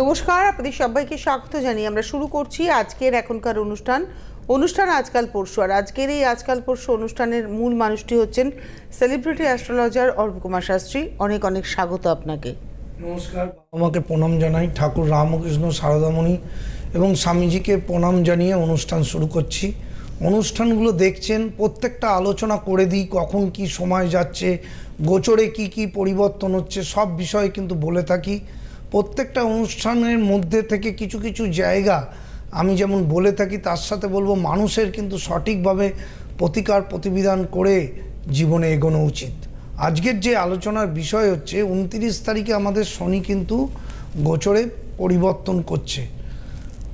নমস্কার, আপনাদের সবাইকে স্বাগত জানিয়ে আমরা শুরু করছি আজকের এখনকার অনুষ্ঠান। অনুষ্ঠান আজকাল পরশু, আর আজকের এই আজকাল পরশু অনুষ্ঠানের মূল মানুষটি হচ্ছেন সেলিব্রিটি অ্যাস্ট্রোলজার অর্প কুমার শাস্ত্রী। অনেক অনেক স্বাগত আপনাকে। নমস্কার, আমাকে প্রণাম জানাই ঠাকুর রামকৃষ্ণ সারদামণি এবং স্বামীজিকে প্রণাম জানিয়ে অনুষ্ঠান শুরু করছি। অনুষ্ঠানগুলো দেখছেন, প্রত্যেকটা আলোচনা করে দিই, কখন কি সময় যাচ্ছে, গোচরে কি কি পরিবর্তন হচ্ছে, সব বিষয়ে কিন্তু বলে থাকি। প্রত্যেকটা অনুষ্ঠানের মধ্যে থেকে কিছু কিছু জায়গা আমি যেমন বলে থাকি, তার সাথে বলব মানুষের কিন্তু সঠিকভাবে প্রতিকার প্রতিবিধান করে জীবনে এগোনো উচিত। আজকের যে আলোচনার বিষয় হচ্ছে, উনত্রিশ তারিখে আমাদের শনি কিন্তু গোচরে পরিবর্তন করছে।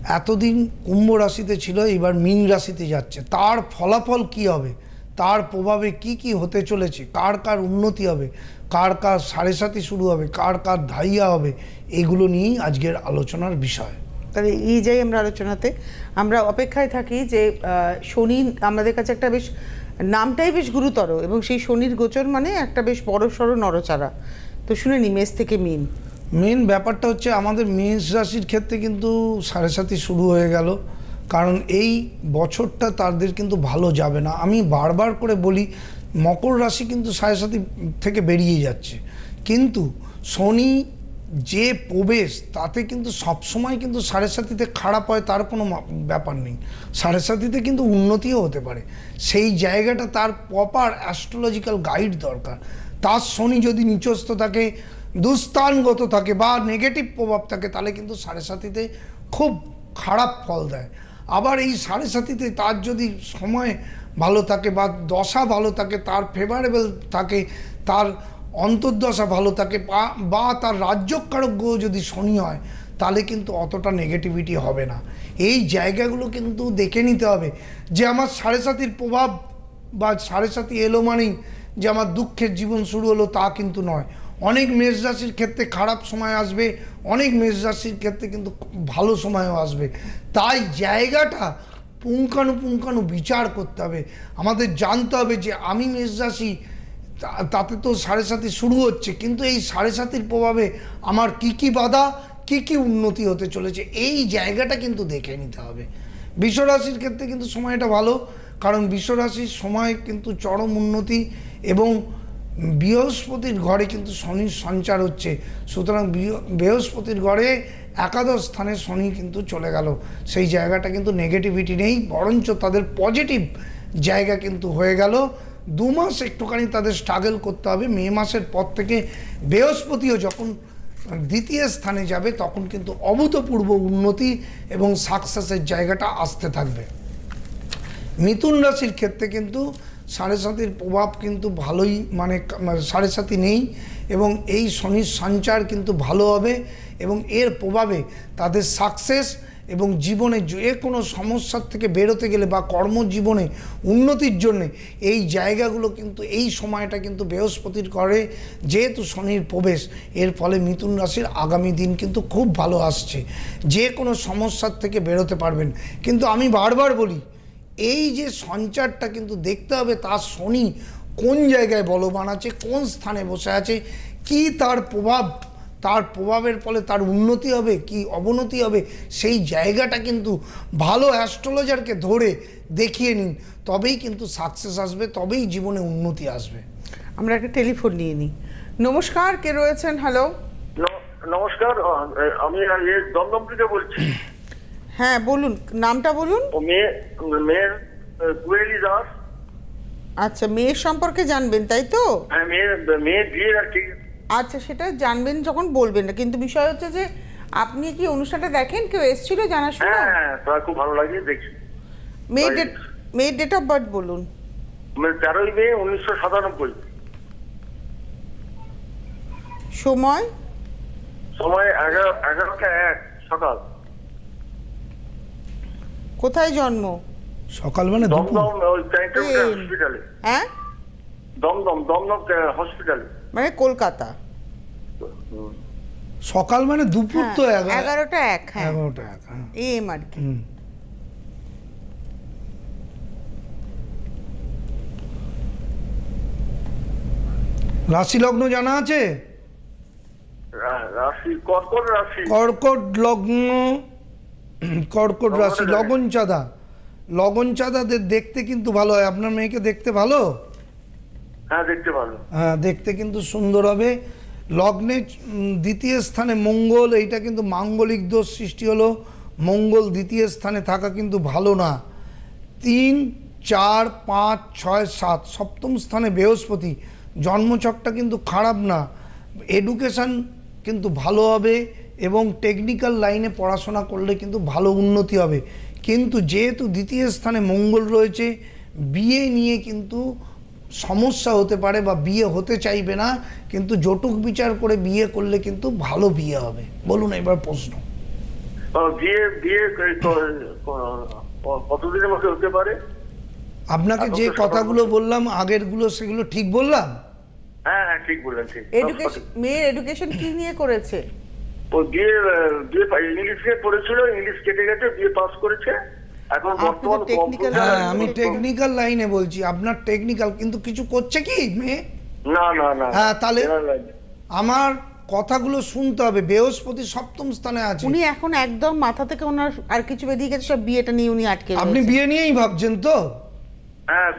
এতদিন কুম্ভ রাশিতে ছিল, এবার মীন রাশিতে যাচ্ছে। তার ফলাফল কি হবে? তার প্রভাবে কি কি হতে চলেছে? কার কার উন্নতি হবে? কার কার সাড়ে সাথে শুরু হবে কার কার ধাইয়া হবে এগুলো নিয়েই আজকের আলোচনার বিষয়। তাহলে এই যাই আমরা আলোচনাতে আমরা অপেক্ষায় থাকি যে শনি আমাদের কাছে একটা বেশ নামটাই বেশ গুরুতর এবং সেই শনির গোচর মানে একটা বেশ বড় সড়ো নরচারা তো শুনে নি মেষ থেকে মিন। মেন ব্যাপারটা হচ্ছে আমাদের মেষ রাশির ক্ষেত্রে কিন্তু সাড়ে সাথে শুরু হয়ে গেল কারণ এই বছরটা তাদের কিন্তু ভালো যাবে না। আমি বারবার করে বলি মকর রাশি কিন্তু সাড়ে সাথে থেকে বেরিয়ে যাচ্ছে। কিন্তু শনি যে প্রবেশ, তাতে কিন্তু সবসময় কিন্তু সাড়ে সাথীতে খারাপ হয়, তার কোনো ব্যাপার নেই। সাড়ে সাথীতে কিন্তু উন্নতিও হতে পারে। সেই জায়গাটা তার প্রপার অ্যাস্ট্রোলজিক্যাল গাইড দরকার। তার শনি যদি নিচস্থ থাকে, দুস্থানগত থাকে বা নেগেটিভ প্রভাব থাকে, তাহলে কিন্তু সাড়ে সাথীতে খুব খারাপ ফল দেয়। আবার এই সাড়ে সাথীতে তার যদি সময় ভালো থাকে বা দশা ভালো থাকে, তার ফেভারেবল থাকে, তার অন্তর্দশা ভালো থাকে, বা- তার রাজ্যকারক গ্রহ যদি শনি হয়, তাহলে কিন্তু অতটা নেগেটিভিটি হবে না। এই জায়গাগুলো কিন্তু দেখে নিতে হবে যে আমার সাড়ে সাতির প্রভাব বা সাড়ে সাতি এলো মানেই যে আমার দুঃখের জীবন শুরু হলো তা কিন্তু নয়। অনেক মেষ রাশির ক্ষেত্রে খারাপ সময় আসবে, অনেক মেষ রাশির ক্ষেত্রে কিন্তু ভালো সময়ও আসবে। তাই জায়গাটা পুঙ্খানুপুঙ্খানু বিচার করতে হবে। আমাদের জানতে হবে যে আমি মেষ রাশি, তা- তাতে তো সাড়ে সাতি শুরু হচ্ছে, কিন্তু এই সাড়ে সাতির প্রভাবে আমার কি কি বাধা, কি কি উন্নতি হতে চলেছে, এই জায়গাটা কিন্তু দেখে নিতে হবে। বিশ্বরাশির ক্ষেত্রে কিন্তু সময়টা ভালো, কারণ বিশ্বরাশির সময় কিন্তু চরম উন্নতি এবং বৃহস্পতির ঘরে কিন্তু শনির সঞ্চার হচ্ছে। সুতরাং বৃহ- বৃহস্পতির ঘরে একাদশ স্থানে শনি কিন্তু চলে গেল। সেই জায়গাটা কিন্তু নেগেটিভিটি নেই, বরঞ্চ তাদের পজিটিভ জায়গা কিন্তু হয়ে গেল। দু মাস একটুখানি তাদের স্ট্রাগল করতে হবে। মে মাসের পর থেকে বৃহস্পতিও যখন দ্বিতীয় স্থানে যাবে, তখন কিন্তু অভূতপূর্ব উন্নতি এবং সাকসেসের জায়গাটা আসতে থাকবে। মিথুন রাশির ক্ষেত্রে কিন্তু সাড়ে সাতির প্রভাব কিন্তু ভালোই মানে মানে সাড়ে সাতি নেই এবং এই শনির সঞ্চার কিন্তু ভালো হবে এবং এর প্রভাবে তাদের সাকসেস এবং জীবনে যে কোনো সমস্যার থেকে বেরোতে গেলে বা কর্মজীবনে উন্নতির জন্যে এই জায়গাগুলো কিন্তু এই সময়টা কিন্তু বৃহস্পতির করে, যেহেতু শনির প্রবেশ, এর ফলে মিথুন রাশির আগামী দিন কিন্তু খুব ভালো আসছে। যে কোনো সমস্যার থেকে বেরোতে পারবেন। কিন্তু আমি বারবার বলি এই যে সঞ্চারটা কিন্তু দেখতে হবে তার শনি কোন জায়গায় বলবান আছে কোন স্থানে বসে আছে কি তার প্রভাব তার প্রভাবের ফলে তার উন্নতি হবে কি অবনতি হবে সেই জায়গাটা কিন্তু ভালো অ্যাস্ট্রোলজারকে ধরে দেখিয়ে নিন তবেই কিন্তু সাকসেস আসবে তবেই জীবনে উন্নতি আসবে। আমরা একটা টেলিফোন নিয়ে নিই। নমস্কার কে রয়েছেন? হ্যালো নমস্কার আমি দমদম থেকে বলছি। হ্যাঁ বলুন নামটা বলুন। ও মেয়ে মেয়ের কুয়েলি দাস আচ্ছা মেয়ের সম্পর্কে জানবেন তাই তো? হ্যাঁ মেয়ের মেয়ের আচ্ছা সেটা জানবেন যখন বলবেন না কিন্তু বিষয় হচ্ছে যে আপনি কি অনুষ্ঠানটা দেখেন? কেউ এসেছিল জানাশোনা? হ্যাঁ হ্যাঁ খুব ভালো লাগে দেখছি। মেয়ের ডেট মেয়ের ডেট অফ বার্থ বলুন। তেরোই মে উনিশশো সাতানব্বই। সময়? সময় এগারো এগারোটা এক সকাল। কোথায় জন্ম? সকাল মানে দমদম ওই হসপিটালে হ্যাঁ? দমদম দমদম হসপিটালে মানে কলকাতা। সকাল মানে দুপুর তো হ্যাঁ, এগারোটা এক হ্যাঁ। এগারোটা এক হ্যাঁ। এম আর কি। রাশি লগ্ন জানা আছে? রাশি কর্কট রাশি। কর্কট লগ্ন কর্কট রাশি লগন চাঁদা। লগন চাঁদাদের দেখতে কিন্তু ভালো হয়। আপনার মেয়েকে দেখতে ভালো? হ্যাঁ দেখতে ভালো। হ্যাঁ দেখতে কিন্তু সুন্দর হবে। লগ্নে দ্বিতীয় স্থানে মঙ্গল এইটা কিন্তু মাঙ্গলিক দোষ সৃষ্টি হলো। মঙ্গল দ্বিতীয় স্থানে থাকা কিন্তু ভালো না। তিন চার পাঁচ ছয় সাত সপ্তম স্থানে বৃহস্পতি। জন্মছকটা কিন্তু খারাপ না। এডুকেশন কিন্তু ভালো হবে। এবং টেকনিক্যাল লাইনে পড়াশোনা করলে কিন্তু ভালো উন্নতি হবে। কিন্তু যেহেতু দ্বিতীয় স্থানে মঙ্গল রয়েছে বিয়ে নিয়ে কিন্তু সমস্যা হতে পারে বা বিয়ে হতে চাইবে না কিন্তু জটুক বিচার করে বিয়ে করলে কিন্তু ভালো বিয়ে হবে। বলুন এবার প্রশ্ন। বিয়ে বিয়ে কতদিনের মধ্যে হতে পারে? আপনাকে যে কথাগুলো বললাম আগেরগুলো সেগুলো ঠিক বললাম? হ্যাঁ হ্যাঁ ঠিক বললেন ঠিক। এডুকেশন মেয়ের এডুকেশন কি নিয়ে করেছে? ও বিয়ে আহ, বিয়ে পা- পড়েছিল ইংলিশ কেটে গেছে বিয়ে পাস করেছে। এখন বর্তমান technical হ্যাঁ আমি টেকনিক্যাল লাইনে বলছি। আপনার টেকনিক্যাল কিন্তু কিছু করছে কি মেয়ে? না না না। হ্যাঁ, তাহলে? আমার কথাগুলো শুনতে হবে। বৃহস্পতি সপ্তম স্থানে আছে। উনি এখন একদম মাথা থেকে ওনার আর কিছু বেরিয়ে গেছে সব বিয়েটা নিয়ে উনি আটকে আপনি বিয়ে নিয়েই ভাবছেন তো? হ্যাঁ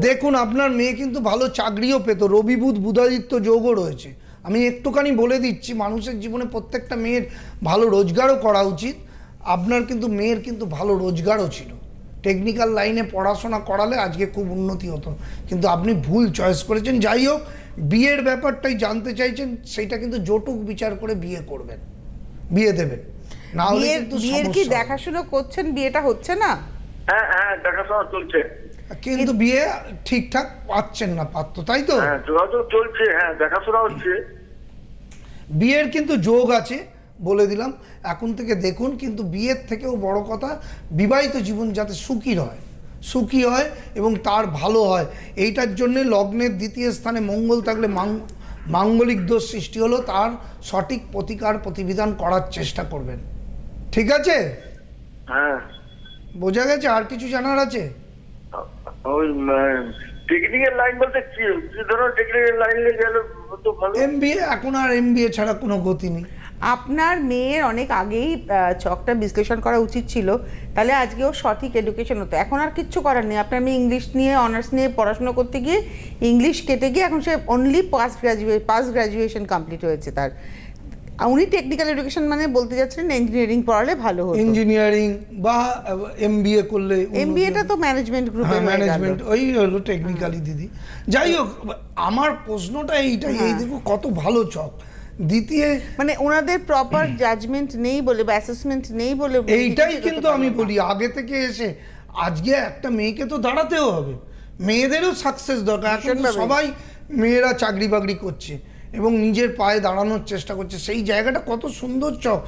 দেখুন আপনার মেয়ে কিন্তু ভালো চাকরিও পেত। রবি বুধ বুধাদিত্য যোগও রয়েছে। আমি একটুখানি বলে দিচ্ছি মানুষের জীবনে প্রত্যেকটা মেয়ের ভালো রোজগারও করা উচিত আপনার কিন্তু মেয়ের কিন্তু ভালো রোজগারও ছিল। টেকনিক্যাল লাইনে পড়াশোনা করালে আজকে খুব উন্নতি হতো। কিন্তু আপনি ভুল চয়েস করেছেন যাই হোক বিয়ের ব্যাপারটাই জানতে চাইছেন সেটা কিন্তু জটুক বিচার করে বিয়ে করবেন বিয়ে দেবেন। না হলে কিন্তু বিয়ের কি দেখাশোনা করছেন? বিয়েটা হচ্ছে না? হ্যাঁ হ্যাঁ দেখাশোনা চলছে। কিন্তু বিয়ে ঠিকঠাক পাচ্ছেন না পাত্র তাই তো? হ্যাঁ যোগাযোগ চলছে হ্যাঁ দেখাশোনা হচ্ছে। বিয়ের কিন্তু যোগ আছে বলে দিলাম এখন থেকে দেখুন কিন্তু বিয়ের থেকেও বড় কথা বিবাহিত জীবন যাতে সুখী হয় সুখী হয় এবং তার ভালো হয় এইটার জন্য লগ্নের দ্বিতীয় স্থানে মঙ্গল থাকলে মাঙ্গলিক দোষ সৃষ্টি হলো তার সঠিক প্রতিকার প্রতিবিধান করার চেষ্টা করবেন। ঠিক আছে? হ্যাঁ। বোঝা গেছে? আর কিছু জানার আছে? ওই টেকনিক্যাল লাইন বলতে কি? কি টেকনিক্যাল লাইন গেলে তো ভালো। এম এখন আর এম ছাড়া কোনো গতি নেই। আপনার মেয়ের অনেক আগেই আহ, ছকটা বিশ্লেষণ করা উচিত ছিল। তাহলে আজকেও সঠিক এডুকেশন হতো। এখন আর কিচ্ছু করার নেই। আপনার মেয়ে ইংলিশ নিয়ে অনার্স নিয়ে পড়াশোনা করতে গিয়ে ইংলিশ কেটে গিয়ে এখন সে only pass graduate pass graduation complete হয়েছে তার। উনি টেকনিক্যাল এডুকেশন মানে বলতে যাচ্ছেন ইঞ্জিনিয়ারিং পড়ালে ভালো হতো। ইঞ্জিনিয়ারিং বা এম করলে এমবিএটা তো ম্যানেজমেন্ট গ্রুপে হ্যাঁ ম্যানেজমেন্ট ওই হলো টেকনিক্যালি দিদি। যাই হোক আমার প্রশ্নটা এইটাই এই দেখো কত ভালো চক দ্বিতীয় মানে ওনাদের প্রপার জাজমেন্ট নেই বলে বা অ্যাসেসমেন্ট নেই বলে এইটাই কিন্তু আমি বলি আগে থেকে এসে আজকে একটা মেয়েকে তো দাঁড়াতেও হবে। মেয়েদেরও সাকসেস দরকার। সবাই মেয়েরা চাকরি বাকরি করছে। এবং নিজের পায়ে দাঁড়ানোর চেষ্টা করছে। সেই জায়গাটা কত সুন্দর চক।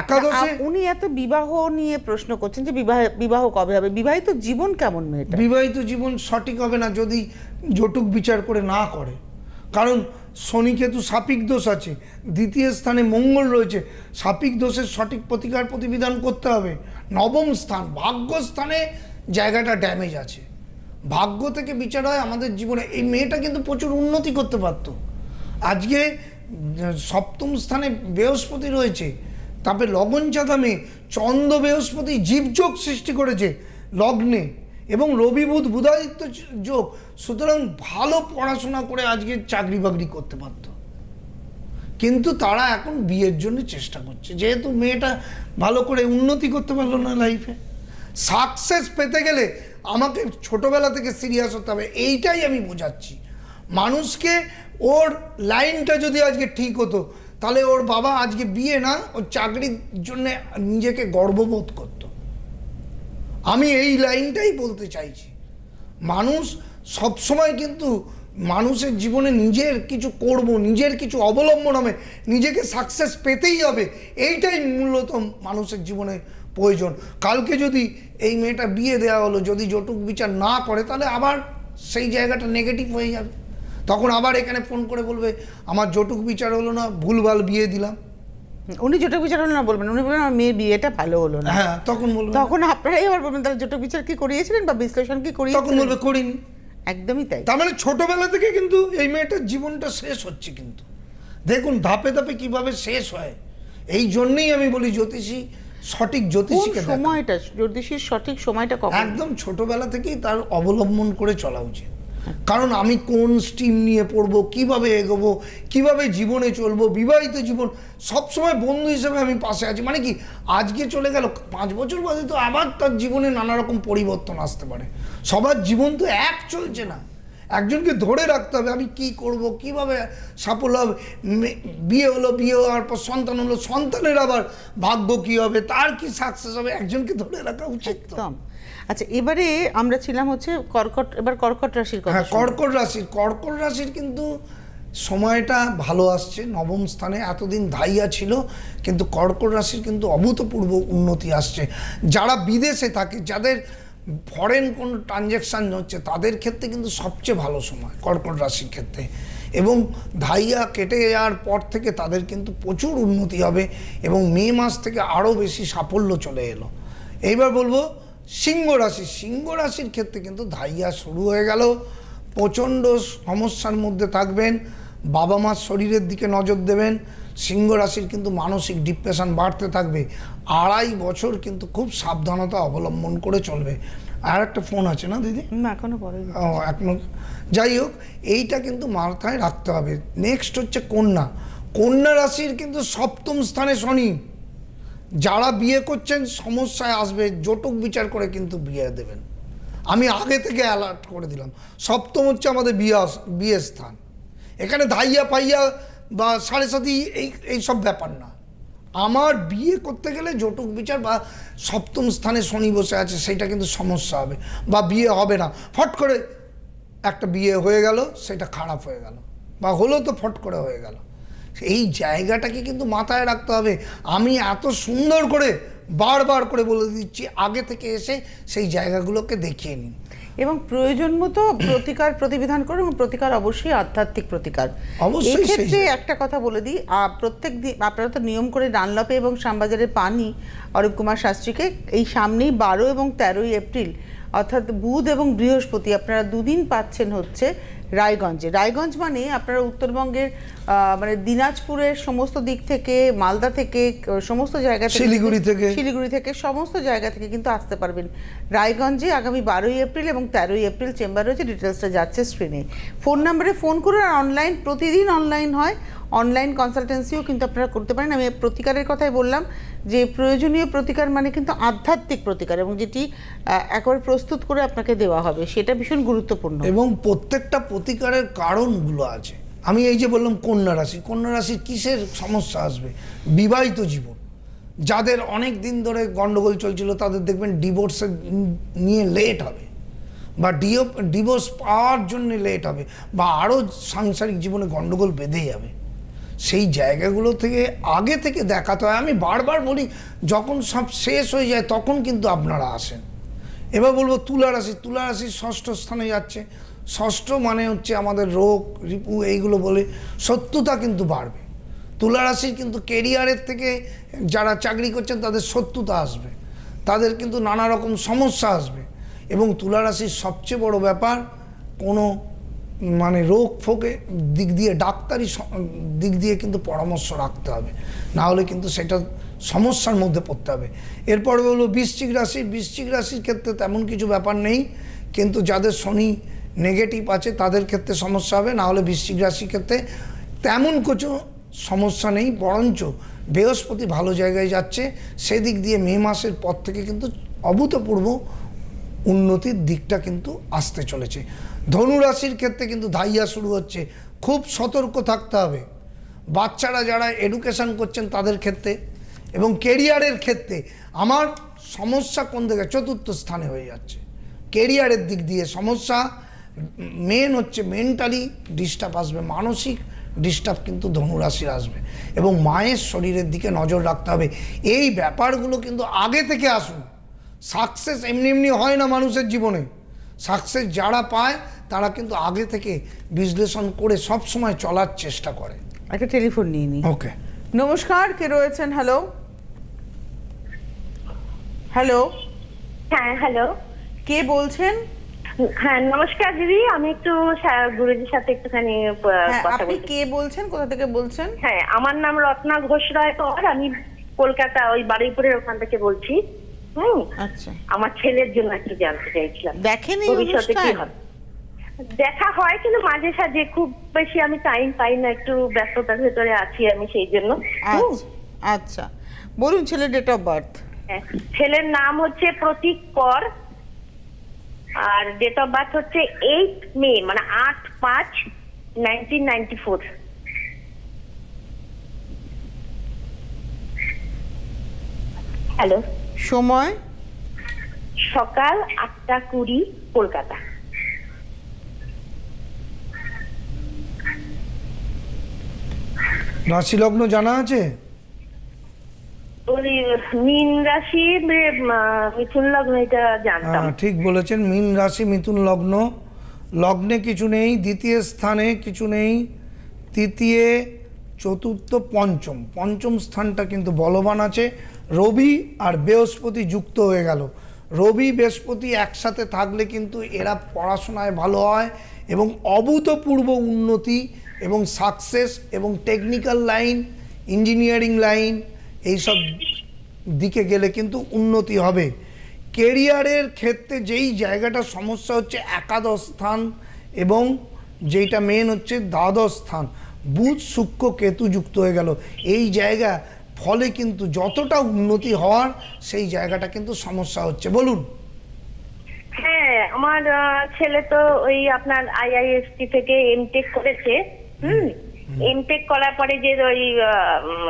একাদশে উনি এত বিবাহ নিয়ে প্রশ্ন করছেন যে বিবাহ বিবাহ কবে হবে? বিবাহিত জীবন কেমন মেয়েটা বিবাহিত জীবন সঠিক হবে না যদি জটুক বিচার করে না করে। কারণ শনি কেতু সাপিক দোষ আছে দ্বিতীয় স্থানে মঙ্গল রয়েছে সাপিক দোষের সঠিক প্রতিকার প্রতিবিধান করতে হবে। নবম স্থান ভাগ্যস্থানে জায়গাটা ড্যামেজ আছে। ভাগ্য থেকে বিচার হয় আমাদের জীবনে। এই মেয়েটা কিন্তু প্রচুর উন্নতি করতে পারতো। আজকে সপ্তম স্থানে বৃহস্পতি রয়েছে, তারপরে লগন চাঁদা মেয়ে চন্দ্র বৃহস্পতি জীবযোগ সৃষ্টি করেছে লগ্নে, এবং রবি বুধ বুধাদিত্য যোগ, সুতরাং ভালো পড়াশোনা করে আজকে চাকরি বাকরি করতে পারত কিন্তু তারা এখন বিয়ের জন্য চেষ্টা করছে, যেহেতু মেয়েটা ভালো করে উন্নতি করতে পারল না লাইফে সাকসেস পেতে গেলে আমাকে ছোটবেলা থেকে সিরিয়াস হতে হবে, এইটাই আমি বোঝাচ্ছি। মানুষকে ওর লাইনটা যদি আজকে ঠিক হতো, তাহলে ওর বাবা আজকে বিয়ে না, ওর চাকরির জন্য নিজেকে গর্ববোধ করতো। আমি এই লাইনটাই বলতে চাইছি। মানুষ সবসময় কিন্তু মানুষের জীবনে নিজের কিছু করব, নিজের কিছু অবলম্বন হবে, নিজেকে সাকসেস পেতেই হবে, এইটাই মূলত মানুষের জীবনে প্রয়োজন। কালকে যদি এই মেয়েটা বিয়ে দেওয়া হলো, যদি জটুক বিচার না করে, তাহলে আবার সেই জায়গাটা নেগেটিভ হয়ে যাবে। তখন আবার এখানে ফোন করে বলবে আমার জটুক বিচার হলো না ভুলভাল বিয়ে দিলাম। উনি জোটক বিচার হলো না বলবেন উনি বলবেন আমার মেয়ে বিয়েটা ভালো হলো না। হ্যাঁ তখন বলবে। তখন আপনারাই আবার বলবেন তাহলে জোটক বিচার কি করিয়েছিলেন বা বিশ্লেষণ কি করিয়েছিলেন? তখন বলবে করিনি। একদমই তাই। তার মানে ছোটবেলা থেকে কিন্তু এই মেয়েটার জীবনটা শেষ হচ্ছে কিন্তু। দেখুন ধাপে ধাপে কীভাবে শেষ হয় এই জন্যই আমি বলি জ্যোতিষী সঠিক জ্যোতিষীকে সময়টা জ্যোতিষীর সঠিক সময়টা কখন? একদম ছোটবেলা থেকেই তার অবলম্বন করে চলা উচিত। কারণ আমি কোন স্ট্রিম নিয়ে পড়ব, কীভাবে এগোবো, কীভাবে জীবনে চলবো, বিবাহিত জীবন সবসময় বন্ধু হিসেবে আমি পাশে আছি। মানে কি, আজকে চলে গেল, পাঁচ বছর বাদে তো আবার তার জীবনে নানা রকম পরিবর্তন আসতে পারে। সবার জীবন তো এক চলছে না। একজনকে ধরে রাখতে হবে, আমি কি করব, কীভাবে সাফল্য হবে বিয়ে হলো, বিয়ে হওয়ার পর সন্তান হলো, সন্তানের আবার ভাগ্য কি হবে, তার কি সাকসেস হবে, একজনকে ধরে রাখা উচিত আচ্ছা এবারে আমরা ছিলাম হচ্ছে কর্কট এবার কর্কট রাশির কথা হ্যাঁ কর্কট রাশির কর্কট রাশির কিন্তু সময়টা ভালো আসছে নবম স্থানে এতদিন ধাইয়া ছিল কিন্তু কর্কট রাশির কিন্তু অভূতপূর্ব উন্নতি আসছে। যারা বিদেশে থাকে যাদের ফরেন কোনো ট্রানজ্যাকশান হচ্ছে তাদের ক্ষেত্রে কিন্তু সবচেয়ে ভালো সময় কর্কট রাশির ক্ষেত্রে। এবং ধাইয়া কেটে যাওয়ার পর থেকে তাদের কিন্তু প্রচুর উন্নতি হবে এবং মে মাস থেকে আরও বেশি সাফল্য চলে এলো। এইবার বলব সিংহ রাশি সিংহ রাশির ক্ষেত্রে কিন্তু ধাইয়া শুরু হয়ে গেল। প্রচণ্ড সমস্যার মধ্যে থাকবেন। বাবা মার শরীরের দিকে নজর দেবেন। সিংহ রাশির কিন্তু মানসিক ডিপ্রেশন বাড়তে থাকবে। আড়াই বছর কিন্তু খুব সাবধানতা অবলম্বন করে চলবে। আর একটা ফোন আছে না দিদি? এখনও ও, এখনও। যাই হোক এইটা কিন্তু মাথায় রাখতে হবে। নেক্সট হচ্ছে কন্যা। কন্যা রাশির কিন্তু সপ্তম স্থানে শনি। যারা বিয়ে করছেন সমস্যায় আসবে, জটক বিচার করে কিন্তু বিয়ে দেবেন। আমি আগে থেকে অ্যালার্ট করে দিলাম। সপ্তম হচ্ছে আমাদের বিয়ে বিয়ে স্থান। এখানে ধাইয়া পাইয়া বা সাড়ে সাথী এই এইসব ব্যাপার না। আমার বিয়ে করতে গেলে জটক বিচার বা সপ্তম স্থানে শনি বসে আছে, সেটা কিন্তু সমস্যা হবে বা বিয়ে হবে না। ফট করে একটা বিয়ে হয়ে গেল, সেটা খারাপ হয়ে গেল। বা হলো তো ফট করে হয়ে গেল। এই জায়গাটাকে কিন্তু মাথায় রাখতে হবে। আমি এত সুন্দর করে বারবার করে বলে দিচ্ছি আগে থেকে এসে সেই জায়গাগুলোকে দেখিয়ে নিন। এবং প্রয়োজন মতো প্রতিকার প্রতিবিধান করুন এবং প্রতিকার অবশ্যই আধ্যাত্মিক প্রতিকার। অবশ্যই ক্ষেত্রে একটা কথা বলে দিই প্রত্যেক দিন আপনারা তো নিয়ম করে ডানলপে এবং শ্যামবাজারের পানি অরূপ কুমার শাস্ত্রীকে এই সামনেই বারো এবং তেরোই এপ্রিল অর্থাৎ বুধ এবং বৃহস্পতি আপনারা দুদিন পাচ্ছেন হচ্ছে রায়গঞ্জে। রায়গঞ্জ মানে আপনারা উত্তরবঙ্গের মানে দিনাজপুরের সমস্ত দিক থেকে মালদা থেকে সমস্ত জায়গা থেকে শিলিগুড়ি থেকে। শিলিগুড়ি থেকে সমস্ত জায়গা থেকে কিন্তু আসতে পারবেন। রায়গঞ্জে আগামী বারোই এপ্রিল এবং তেরোই এপ্রিল চেম্বার রয়েছে ডিটেলসটা যাচ্ছে স্ক্রিনে ফোন নাম্বারে ফোন করুন আর অনলাইন প্রতিদিন অনলাইন হয়। অনলাইন কনসালটেন্সিও কিন্তু আপনারা করতে পারেন। আমি প্রতিকারের কথাই বললাম যে প্রয়োজনীয় প্রতিকার মানে কিন্তু আধ্যাত্মিক প্রতিকার এবং যেটি একবার প্রস্তুত করে আপনাকে দেওয়া হবে, সেটা ভীষণ গুরুত্বপূর্ণ। এবং প্রত্যেকটা প্রতিকারের কারণগুলো আছে। আমি এই যে বললাম কন্যা রাশি, কন্যা রাশির কিসের সমস্যা আসবে? বিবাহিত জীবন। যাদের অনেক দিন ধরে গন্ডগোল চলছিল, তাদের দেখবেন ডিভোর্সের নিয়ে লেট হবে বা ডিও ডিভোর্স পাওয়ার জন্য লেট হবে বা আরও সাংসারিক জীবনে গন্ডগোল বেঁধে যাবে। সেই জায়গাগুলো থেকে আগে থেকে দেখাতে হয়। আমি বারবার বলি, যখন সব শেষ হয়ে যায় তখন কিন্তু আপনারা আসেন। এবার বলব তুলা রাশি তুলা রাশি ষষ্ঠ স্থানে যাচ্ছে। ষষ্ঠ মানে হচ্ছে আমাদের রোগ, রিপু এইগুলো বলে সত্যতা কিন্তু বাড়বে। তুলা রাশির কিন্তু কেরিয়ারের থেকে যারা চাকরি করছেন তাদের সত্যতা আসবে। তাদের কিন্তু নানা রকম সমস্যা আসবে। এবং তুলা রাশির সবচেয়ে বড় ব্যাপার, কোনো মানে রোগ ফোকে দিক দিয়ে ডাক্তারি দিক দিয়ে কিন্তু পরামর্শ রাখতে হবে। না হলে কিন্তু সেটা সমস্যার মধ্যে পড়তে হবে। এরপরে হলো বৃশ্চিক রাশি, বৃশ্চিক রাশির ক্ষেত্রে তেমন কিছু ব্যাপার নেই। কিন্তু যাদের শনি নেগেটিভ আছে, তাদের ক্ষেত্রে সমস্যা হবে। না হলে বৃশ্চিক রাশির ক্ষেত্রে তেমন কিছু সমস্যা নেই। বরঞ্চ বৃহস্পতি ভালো জায়গায় যাচ্ছে। সেদিক দিয়ে মে মাসের পর থেকে কিন্তু অভূতপূর্ব উন্নতির দিকটা কিন্তু আসতে চলেছে। ধনু রাশির ক্ষেত্রে কিন্তু ধাইয়া শুরু হচ্ছে। খুব সতর্ক থাকতে হবে। বাচ্চারা যারা এডুকেশন করছেন তাদের ক্ষেত্রে এবং কেরিয়ারের ক্ষেত্রে আমার সমস্যা কোন দিকে? চতুর্থ স্থানে হয়ে যাচ্ছে। কেরিয়ারের দিক দিয়ে সমস্যা মেন হচ্ছে মেন্টালি ডিস্টার্ব আসবে, মানসিক ডিস্টার্ব কিন্তু ধনুরাশির আসবে এবং মায়ের শরীরের দিকে নজর রাখতে হবে। এই ব্যাপারগুলো কিন্তু আগে থেকে আসুন। সাকসেস এমনি এমনি হয় না মানুষের জীবনে। সাকসেস যারা পায় তারা কিন্তু আগে থেকে বিশ্লেষণ করে সব সময় চলার চেষ্টা করে। একটা টেলিফোন নিয়ে নিই ওকে। নমস্কার কে রয়েছেন? হ্যালো হ্যালো হ্যাঁ হ্যালো কে বলছেন? হ্যাঁ নমস্কার দিদি আমি একটু গুরুজির সাথে একটুখানি হ্যাঁ কথা আপনি কে বলছেন? কোথা থেকে বলছেন? হ্যাঁ আমার নাম রত্না ঘোষ রায় কর আমি কলকাতা ওই বারুইপুরের ওখান থেকে বলছি। হুম? আচ্ছা। আমার ছেলের জন্য একটু জানতে চাইছিলাম। দেখেন এই ভবিষ্যতে কি? হবে? দেখা হয় কিন্তু মাঝে সাঝে খুব বেশি আমি টাইম পাই না একটু ব্যস্ততার ভেতরে আছি আমি সেই জন্য। আচ্ছা আচ্ছা। বলুন ছেলে ডেট অফ বার্থ ছেলের নাম হচ্ছে প্রতীক কর আর ডেট অফ বার্থ হচ্ছে এইট মে মানে আট পাঁচ নাইনটিন নাইনটি ফোর হ্যালো সময়? সকাল আটটা কুড়ি কলকাতা। রাশি লগ্ন জানা আছে? মীন রাশি মিথুন লগ্ন এটা জানতাম। হ্যাঁ ঠিক বলেছেন মীন রাশি মিথুন লগ্ন। লগ্নে কিছু নেই দ্বিতীয় স্থানে কিছু নেই তৃতীয় চতুর্থ পঞ্চম। পঞ্চম স্থানটা কিন্তু বলবান আছে। রবি আর বৃহস্পতি যুক্ত হয়ে গেল। রবি বৃহস্পতি একসাথে থাকলে কিন্তু এরা পড়াশোনায় ভালো হয় এবং অভূতপূর্ব উন্নতি এবং সাকসেস এবং টেকনিক্যাল লাইন ইঞ্জিনিয়ারিং লাইন এইসব দিকে গেলে কিন্তু উন্নতি হবে। কেরিয়ারের ক্ষেত্রে যেই জায়গাটা সমস্যা হচ্ছে একাদশ স্থান এবং যেইটা মেন হচ্ছে দ্বাদশ স্থান। বুধ সূক্ষ্ম কেতু যুক্ত হয়ে গেল। এই জায়গা ফলে কিন্তু যতটা উন্নতি হওয়ার সেই জায়গাটা কিন্তু সমস্যা হচ্ছে। বলুন। হ্যাঁ আমার ছেলে তো ওই আপনার আইআইএসটি থেকে এমটেক করেছে। হুম এমটেক করার পরে যে ওই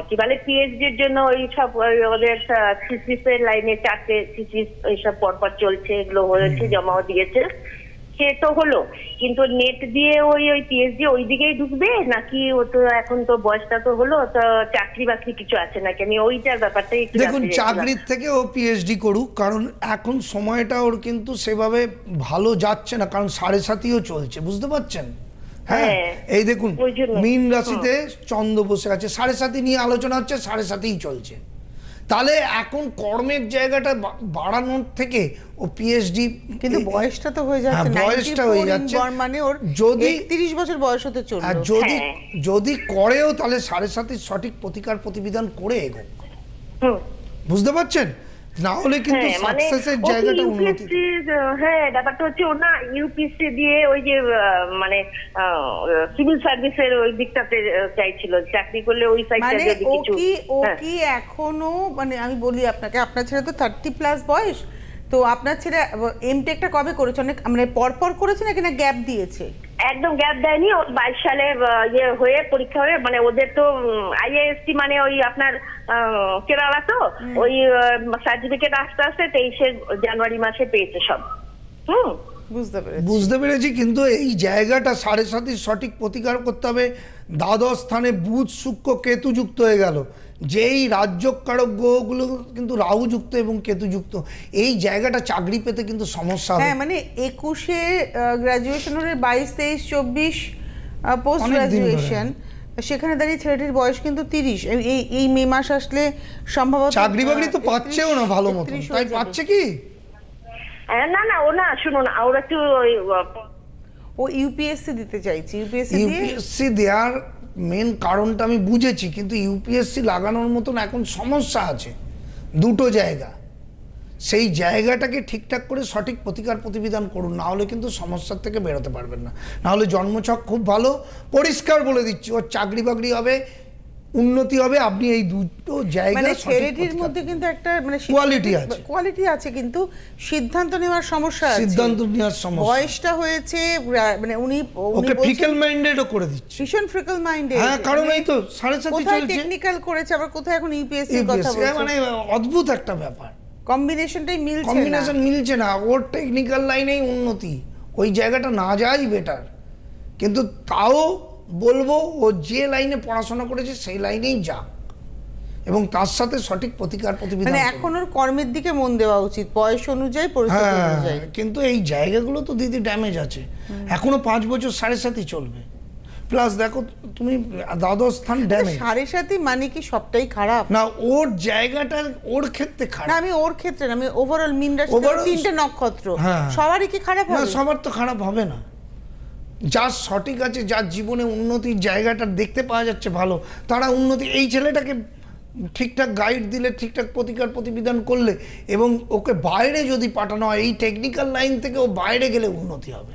কি বলে পিএইচডির জন্য ওই সব ওদের থিসিস এর লাইনে চারটে থিসিস এইসব পরপর চলছে এগুলো হয়েছে জমাও দিয়েছে। সে তো হলো কিন্তু নেট দিয়ে ওই ওই পিএইচডি ওই দিকেই ঢুকবে? নাকি ও তো এখন তো বয়সটা তো হলো তো চাকরি বাকরি কিছু আছে নাকি? আমি ওইটার ব্যাপারটাই একটু দেখুন চাকরির থেকে ও পিএইচডি করুক কারণ এখন সময়টা ওর কিন্তু সেভাবে ভালো যাচ্ছে না কারণ সাড়ে সাতিও চলছে বুঝতে পারছেন? হ্যাঁ হ্যাঁ, এই দেখুন। মীন রাশিতে চন্দ্র বসে আছে সাড়ে সাতি নিয়ে আলোচনা হচ্ছে সাড়ে সাতিই চলছে তাহলে এখন কর্মের জায়গাটা বাড়ানোর থেকে ও পিএইচডি কিন্তু বয়সটা তো হয়ে যাচ্ছে হ্যাঁ, বয়সটা হয়ে যাচ্ছে। মানে ওর যদি- একত্রিশ বছর বয়স হতে চলল আর যদি হ্যাঁ। যদি করেও তাহলে সাড়ে সাতির সঠিক প্রতিকার প্রতিবিধান করে এগো বুঝতে পারছেন না হলে কিন্তু হ্যাঁ, মানে সাকসেসের ও কি জায়গাটা উন্নতি হ্যাঁ ব্যাপারটা হচ্ছে ও না ইউপিএসসি দিয়ে ওই যে আহ, মানে সিভিল সার্ভিসের ওই দিকটাতে চাইছিল চাকরি করলে ওই সাইডটা মানে যদি ও কি ও হ্যাঁ। কি এখনও মানে আমি বলি আপনাকে আপনার ছেলে তো থার্টি প্লাস বয়স তো আপনার ছেলে এমটেকটা কবে করেছে? অনেক মানে পরপর করেছে নাকি না গ্যাপ দিয়েছে? একদম গ্যাপ দেয়নি। ও বাইশ সালে ইয়ে হয়ে পরীক্ষা হয়ে মানে ওদের তো আইএএসটি মানে ওই আপনার আহ, কেরালা তো? ওই সার্টিফিকেট আসতে আসতে তেইশে জানুয়ারি মাসে পেয়েছে সব। হুম। বুঝতে পেরেছি। বুঝতে পেরেছি কিন্তু এই জায়গাটা সাড়ে সাতির সঠিক প্রতিকার করতে হবে। দ্বাদশ স্থানে বুধ শুক্র কেতু যুক্ত হয়ে গেল। যেই রাজ্যকারক গ্রহগুলো কিন্তু রাহু যুক্ত এবং কেতু যুক্ত এই জায়গাটা চাকরি পেতে কিন্তু সমস্যা হ্যাঁ মানে একুশে গ্রাজুয়েশন হলে বাইশ তেইশ চব্বিশ পোস্ট গ্রাজুয়েশন সেখানে দাঁড়িয়ে ছেলেটির বয়স কিন্তু তিরিশ। এই এই মে মাস আসলে সম্ভবত চাকরি বাকরি তো পাচ্ছেও না ভালো মতো 31 তাই পাচ্ছে কি? না না ও না শুনুন ওর একটু ও ইউপিএসসি দিতে চাইছে ইউপিএসসি ইউপিএসসি দেওয়ার মেন কারণটা আমি বুঝেছি, কিন্তু ইউপিএসসি লাগানোর মতন এখন সমস্যা আছে, দুটো জায়গা। সেই জায়গাটাকে ঠিকঠাক করে সঠিক প্রতিকার প্রতিবিধান করুন, না হলে কিন্তু সমস্যার থেকে বেরোতে পারবেন না। নাহলে জন্মছক খুব ভালো, পরিষ্কার বলে দিচ্ছি, ওর চাকরি বাকরি হবে উন্নতি হবে আপনি এই দুটো জায়গা মানে ছেলেটির মধ্যে কিন্তু একটা মানে Quality আছে। কোয়ালিটি আছে কিন্তু সিদ্ধান্ত নেওয়ার সমস্যা আছে। সিদ্ধান্ত নেওয়ার সমস্যা। বয়সটা হয়েছে মানে উনি ওকে ফিকেল মাইন্ডেডও করে দিচ্ছে। ভীষণ ফ্রিকল মাইন্ডেড হ্যাঁ কারণ এই তো সাড়ে সাথে কোথায় টেকনিক্যাল করেছে আবার কোথায় এখন ইউপিএসসি কথা বলছে? মানে অদ্ভুত একটা ব্যাপার। কম্বিনেশনটাই মিলছে না। কম্বিনেশন মিলছে না। ওর টেকনিক্যাল লাইনেই উন্নতি। ওই জায়গাটা না যাই বেটার কিন্তু তাও বলব ও যে লাইনে পড়াশোনা করেছে সেই লাইনেই যাক। এবং তার সাথে সঠিক প্রতিকার প্রতিবিধান মানে এখন ওর কর্মের দিকে মন দেওয়া উচিত বয়স অনুযায়ী পরিস্থিতি হ্যাঁ অনুযায়ী। কিন্তু এই জায়গাগুলো তো দিদি ড্যামেজ আছে। এখনও পাঁচ বছর সাড়ে সাতই চলবে। প্লাস দেখো তুমি দ্বাদশ স্থান ড্যামেজ সাড়ে সাথে মানে কি সবটাই খারাপ? না ওর জায়গাটা ওর ক্ষেত্রে না খারাপ আমি ওর ক্ষেত্রে না আমি ওভারঅল মিন রাশি তিনটে নক্ষত্র। হ্যাঁ। সবারই কি খারাপ হবে? না সবার তো খারাপ হবে না। যার সঠিক আছে, যার জীবনে উন্নতির জায়গাটা দেখতে পাওয়া যাচ্ছে ভালো, তারা উন্নতি, এই ছেলেটাকে ঠিকঠাক গাইড দিলে, ঠিকঠাক প্রতিকার প্রতিবিধান করলে এবং ওকে বাইরে যদি পাঠানো হয়, এই টেকনিক্যাল লাইন থেকে ও বাইরে গেলে উন্নতি হবে।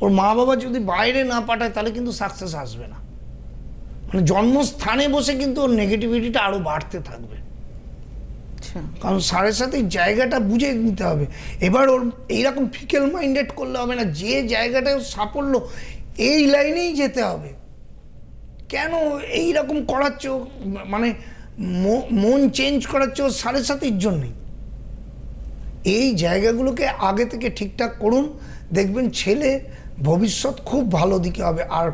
ওর মা বাবা যদি বাইরে না পাঠায়, তাহলে কিন্তু সাকসেস আসবে না। মানে জন্মস্থানে বসে কিন্তু ওর নেগেটিভিটিটা আরও বাড়তে থাকবে। কারণ সাড়ে সাথে জায়গাটা বুঝে নিতে হবে। এবার ওর এইরকম ফিকেল মাইন্ডেড করলে হবে না, যে জায়গাটায় সাফল্য, এই লাইনেই যেতে হবে। কেন এই রকম করাচ্ছে? মানে মন চেঞ্জ করাচ্ছে সাড়ে সাতির জন্যই। এই জায়গাগুলোকে আগে থেকে ঠিকঠাক করুন, দেখবেন ছেলে ভবিষ্যৎ খুব ভালো দিকে হবে, আর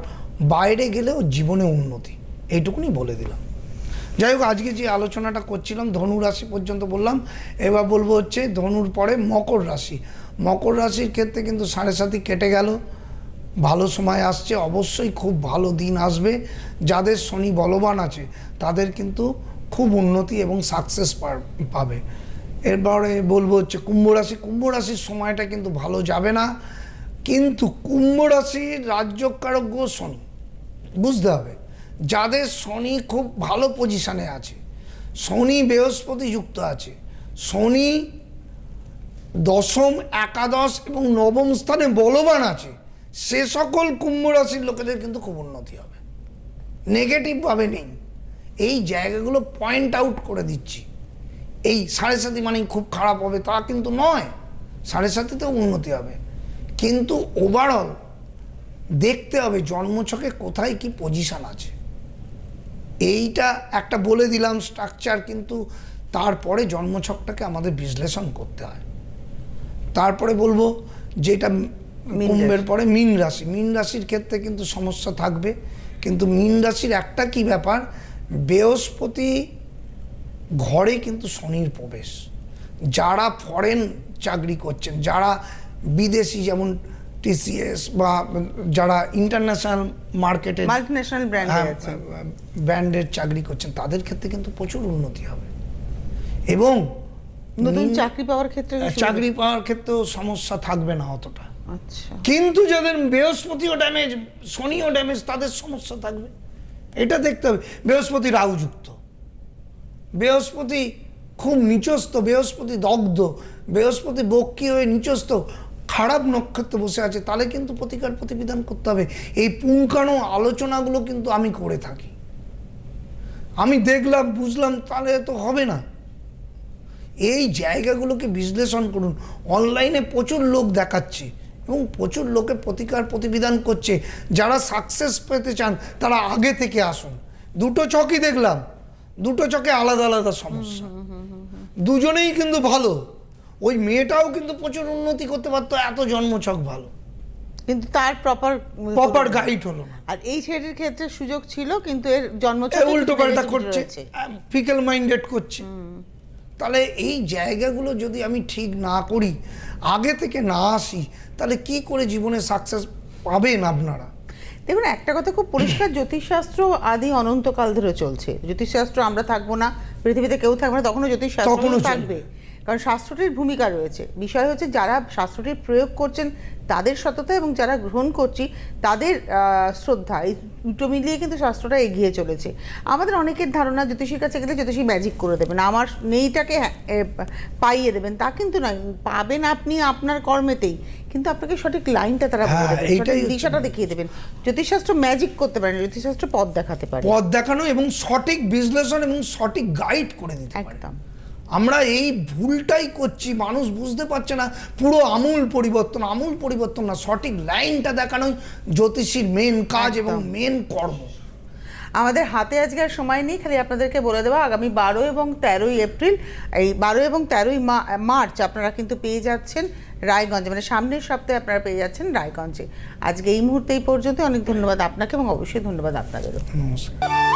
বাইরে গেলেও জীবনে উন্নতি। এইটুকুনি বলে দিলাম। যাই হোক, আজকে যে আলোচনাটা করছিলাম ধনু রাশি পর্যন্ত বললাম, এবার বলব হচ্ছে ধনুর পরে মকর রাশি। মকর রাশির ক্ষেত্রে কিন্তু সাড়ে সাতি কেটে গেল। ভালো সময় আসছে, অবশ্যই খুব ভালো দিন আসবে। যাদের শনি বলবান আছে, তাদের কিন্তু খুব উন্নতি এবং সাকসেস পাবে। এরপরে বলব হচ্ছে কুম্ভ রাশি। কুম্ভ রাশির সময়টা কিন্তু ভালো যাবে না। কিন্তু কুম্ভ রাশির রাজ্যকারক গ্রহ শনি, বুঝতে হবে। যাদের শনি খুব ভালো পজিশনে আছে। শনি বৃহস্পতি যুক্ত আছে। শনি দশম, একাদশ এবং নবম স্থানে বলবান আছে। সে সকল কুম্ভ রাশির লোকেদের কিন্তু খুব উন্নতি হবে। নেগেটিভভাবে নেই। এই জায়গাগুলো পয়েন্ট আউট করে দিচ্ছি। এই সাড়ে সাথী মানেই খুব খারাপ হবে, তা কিন্তু নয়। সাড়ে সাথীতেও উন্নতি হবে। কিন্তু ওভারঅল দেখতে হবে জন্মছকে কোথায় কি পজিশন আছে। এইটা একটা বলে দিলাম স্ট্রাকচার কিন্তু তারপরে জন্মছকটাকে আমাদের বিশ্লেষণ করতে হয়। তারপরে বলব যেটা কুম্ভের পরে মীন রাশি। মীন রাশির ক্ষেত্রে কিন্তু সমস্যা থাকবে কিন্তু মীন রাশির একটা কি ব্যাপার? বৃহস্পতি ঘরে কিন্তু শনির প্রবেশ। যারা ফরেন চাকরি করছেন যারা বিদেশি যেমন টিসিএস বা যারা ইন্টারন্যাশনাল মার্কেটে মাল্টি ন্যাশনাল হ্যাঁ আছে ব্র্যান্ডের চাকরি করছেন তাদের ক্ষেত্রে কিন্তু প্রচুর উন্নতি হবে। এবং নতুন চাকরি পাওয়ার ক্ষেত্রে কি চাকরি পাওয়ার ক্ষেত্রেও সমস্যা থাকবে না অতটা। আচ্ছা। কিন্তু যাদের বৃহস্পতিও ড্যামেজ শনিও ড্যামেজ তাদের সমস্যা থাকবে। এটা দেখতে হবে। বৃহস্পতি রাহুযুক্ত। বৃহস্পতি খুব নিচস্ত বৃহস্পতি দগ্ধ বৃহস্পতি বক্কি হয়ে নিচস্ত খারাপ নক্ষত্র বসে আছে তাহলে কিন্তু প্রতিকার প্রতিবিধান করতে হবে। এই পুঙ্খানো আলোচনাগুলো কিন্তু আমি করে থাকি। আমি দেখলাম বুঝলাম তাহলে তো হবে না। এই জায়গাগুলোকে বিশ্লেষণ করুন। অনলাইনে প্রচুর লোক দেখাচ্ছে এবং প্রচুর লোকে প্রতিকার প্রতিবিধান করছে। যারা সাকসেস পেতে চান তারা আগে থেকে আসুন। দুটো চকই দেখলাম। দুটো চকে আলাদা আলাদা সমস্যা। দুজনেই কিন্তু ভালো। ওই মেয়েটাও কিন্তু প্রচুর উন্নতি করতে পারতো এত জন্মছক ভালো। কিন্তু তার প্রপার প্রপার গাইড হলো না। আর এই ছেলেটির ক্ষেত্রে সুযোগ ছিল কিন্তু এর জন্ম এ উল্টো পাল্টা করছে ফিকেল মাইন্ডেড করছে। তাহলে এই জায়গাগুলো যদি আমি ঠিক না করি আগে থেকে না আসি তাহলে কি করে জীবনে সাকসেস পাবেন আপনারা? দেখুন একটা কথা খুব পরিষ্কার জ্যোতিষশাস্ত্র আদি অনন্তকাল ধরে চলছে। জ্যোতিষশাস্ত্র আমরা থাকব না পৃথিবীতে কেউ থাকবে না তখনও জ্যোতিষশাস্ত্র থাকবে। কারণ শাস্ত্রটির ভূমিকা রয়েছে। বিষয় হচ্ছে যারা শাস্ত্রটির প্রয়োগ করছেন তাদের সততা এবং যারা গ্রহণ করছি তাদের শ্রদ্ধা। এই দুটো মিলিয়ে কিন্তু শাস্ত্রটা এগিয়ে চলেছে। আমাদের অনেকের ধারণা জ্যোতিষীর কাছে গেলে জ্যোতিষী ম্যাজিক করে দেবেন। আমার নেইটাকে হ্যাঁ, পাইয়ে দেবেন। তা কিন্তু নয়। পাবেন আপনি আপনার কর্মেতেই। কিন্তু আপনাকে সঠিক লাইনটা তারা হ্যাঁ, সঠিক দিশাটা দেখিয়ে দেবেন। জ্যোতিষশাস্ত্র ম্যাজিক করতে পারে না জ্যোতিষশাস্ত্র পথ দেখাতে পারে। পথ দেখানো এবং সঠিক বিশ্লেষণ এবং সঠিক গাইড করে দিতে একদম। আমরা এই ভুলটাই করছি মানুষ বুঝতে পারছে না পুরো আমূল পরিবর্তন আমূল পরিবর্তন না সঠিক লাইনটা দেখানোই জ্যোতিষীর মেন কাজ এবং মেন কর্ম। আমাদের হাতে আজকে আর সময় নেই খালি আপনাদেরকে বলে দেওয়া আগামী বারো এবং তেরোই এপ্রিল এই বারো এবং তেরোই মার্চ আপনারা কিন্তু পেয়ে যাচ্ছেন রায়গঞ্জে মানে সামনের সপ্তাহে আপনারা পেয়ে যাচ্ছেন রায়গঞ্জে। আজকে এই মুহূর্তে এই পর্যন্ত অনেক ধন্যবাদ আপনাকে এবং অবশ্যই ধন্যবাদ আপনাদেরও। নমস্কার।